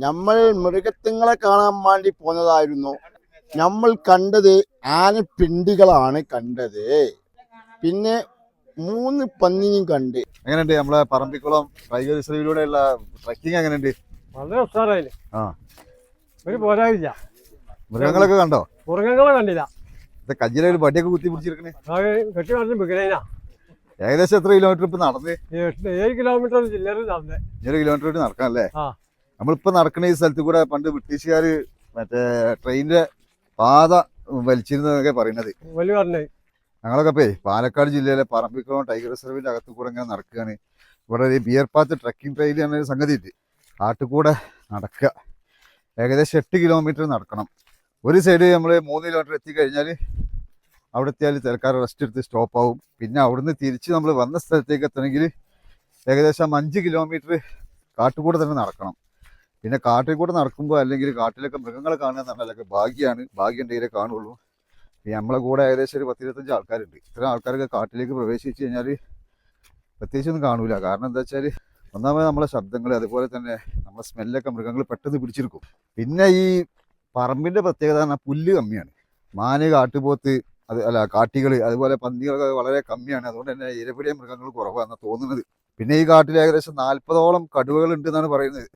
നമ്മൾ മൃഗത്തുങ്ങളെ കാണാൻ വേണ്ടി പോന്നതായിരുന്നു. നമ്മൾ കണ്ടത് ആനപ്പിണ്ടികളാണ് കണ്ടത്. പിന്നെ മൂന്ന് പന്നിയും കണ്ട്. എങ്ങനെയുണ്ട് നമ്മളെ പറമ്പിക്കുളം ടൈഗർ റിസർവിലൂടെയുള്ള ട്രക്കിംഗ് എങ്ങനെയുണ്ട്? വളരെ ഉഷാറായില്ലേ ആ. ഒരു പോരായില്ല മൃഗങ്ങളൊക്കെ കണ്ടോ? മൃഗങ്ങളെ കണ്ടില്ല. ഇത് കജ്ജിലെ ഒരു വടിയൊക്കെ കുത്തി പിടിച്ചിരിക്കണേ. കെട്ടി നടന്ന് ഏകദേശം എത്ര കിലോമീറ്റർ ഇപ്പൊ നടന്ന്? ഏഴ് കിലോമീറ്റർ ജില്ലയിൽ നടന്നേ. ഏഴ് കിലോമീറ്റർ കൂടി നടക്കാം അല്ലേ ആ. നമ്മളിപ്പോ നടക്കുന്ന ഈ സ്ഥലത്ത് കൂടെ പണ്ട് ബ്രിട്ടീഷുകാർ മറ്റേ ട്രെയിനിന്റെ പാത വലിച്ചിരുന്നതൊക്കെ പറഞ്ഞത് ഞങ്ങളൊക്കെ പോയി പാലക്കാട് ജില്ലയിലെ പറമ്പിക്കുളം ടൈഗർ റിസർവിന്റെ അകത്ത് കൂടെ ഇങ്ങനെ നടക്കുകയാണ് ഇവിടെ ഒരു ബിയർ പാത്ത് ട്രക്കിംഗ് ട്രെയിൽ എന്നൊരു സംഗതി ഉണ്ട് ആട്ടുകൂടെ നടക്കുക ഏകദേശം എട്ട് കിലോമീറ്റർ നടക്കണം. ഒരു സൈഡ് നമ്മൾ മൂന്ന് കിലോമീറ്റർ എത്തിക്കഴിഞ്ഞാൽ അവിടെ എത്തിയാൽ തിരക്കാർ റെസ്റ്റ് എടുത്ത് സ്റ്റോപ്പ് ആവും. പിന്നെ അവിടുന്ന് തിരിച്ച് നമ്മൾ വന്ന സ്ഥലത്തേക്ക് എത്തണമെങ്കിൽ ഏകദേശം അഞ്ച് കിലോമീറ്റർ കാട്ടുകൂടെ തന്നെ നടക്കണം. പിന്നെ കാട്ടിൽ കൂടെ നടക്കുമ്പോൾ അല്ലെങ്കിൽ കാട്ടിലൊക്കെ മൃഗങ്ങളെ കാണുക എന്ന് പറഞ്ഞാലൊക്കെ ഭാഗ്യമാണ് ഭാഗ്യം ഉണ്ടെങ്കിലേ കാണുള്ളൂ. നമ്മളെ കൂടെ ഏകദേശം ഒരു പത്തിരുപത്തഞ്ച് ആൾക്കാരുണ്ട്. ഇത്രയും ആൾക്കാരൊക്കെ കാട്ടിലേക്ക് പ്രവേശിച്ച് കഴിഞ്ഞാൽ പ്രത്യേകിച്ചൊന്നും കാണൂല. കാരണം എന്താ വെച്ചാൽ ഒന്നാമത് നമ്മളെ ശബ്ദങ്ങൾ അതുപോലെ തന്നെ നമ്മളെ സ്മെല്ലൊക്കെ മൃഗങ്ങൾ പെട്ടെന്ന് പിടിച്ചെടുക്കും. പിന്നെ ഈ പറമ്പിന്റെ പ്രത്യേകത പറഞ്ഞാൽ പുല്ല് കമ്മിയാണ്. മാന് കാട്ടുപോത്ത് അത് അല്ല കാട്ടികൾ അതുപോലെ പന്നികളൊക്കെ വളരെ കമ്മിയാണ്. അതുകൊണ്ട് തന്നെ ഇരപിടിയ മൃഗങ്ങൾ കുറവാണെന്ന് തോന്നുന്നത്. പിന്നെ ഈ കാട്ടിൽ ഏകദേശം നാൽപ്പതോളം കടുവകൾ ഉണ്ട് എന്നാണ് പറയുന്നത്.